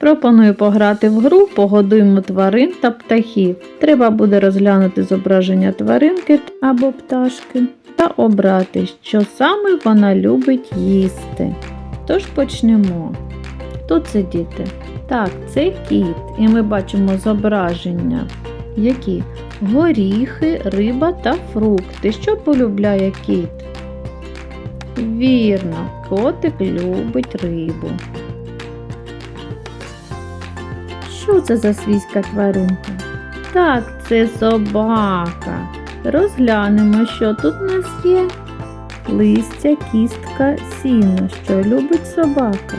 Пропоную пограти в гру Погодуємо тварин та птахів. Треба буде розглянути зображення тваринки або пташки та обрати, що саме вона любить їсти. Тож почнемо. Хто це діти? Так, це кіт, і ми бачимо зображення. Які? Горіхи, риба та фрукти. Що полюбляє кіт? Вірно, котик любить рибу. Що це за свійська тваринка? Так, це собака. Розглянемо, що тут у нас є. Листя, кістка, сіно. Що любить собака?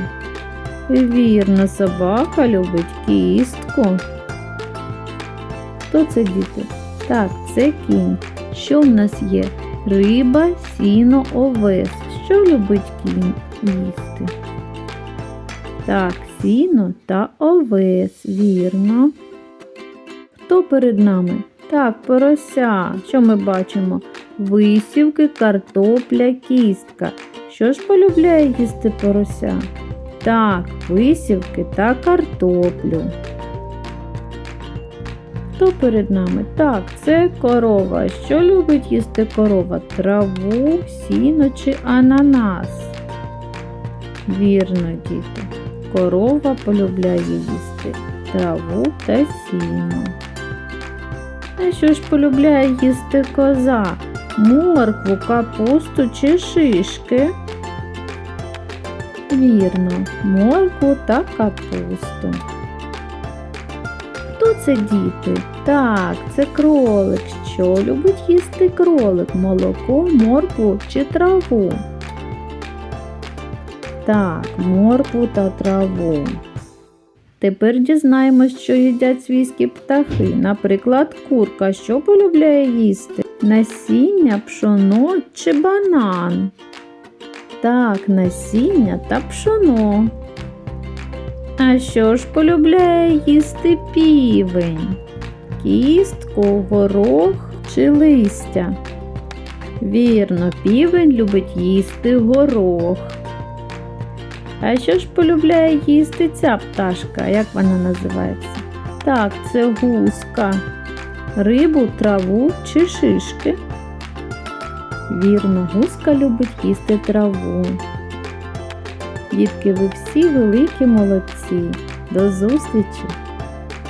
Вірно, собака любить кістку. Хто це діти? Так, це кінь. Що в нас є? Риба, сіно, овес. Що любить кінь їсти? Так, сіно та овес, вірно. Хто перед нами? Так, порося. Що ми бачимо? Висівки, картопля, кістка. Що ж полюбляє їсти порося? Так, висівки та картоплю. Хто перед нами? Так, це корова. Що любить їсти корова? Траву, сіно чи ананас? Вірно, діти. Корова полюбляє їсти траву та сіно. А що ж полюбляє їсти коза? Моркву, капусту чи шишки? Вірно, моркву та капусту. Хто це діти? Так, це кролик. Що любить їсти кролик? Молоко, моркву чи траву? Так, моркву та траву. Тепер дізнаємось, що їдять свійські птахи. Наприклад, курка, що полюбляє їсти? Насіння, пшоно чи банан? Так, насіння та пшоно. А що ж полюбляє їсти півень? Кістку, горох чи листя? Вірно, півень любить їсти горох. А що ж полюбляє їсти ця пташка? Як вона називається? Так, це гуска. Рибу, траву чи шишки? Вірно, гуска любить їсти траву. Дітки, ви всі великі молодці. До зустрічі!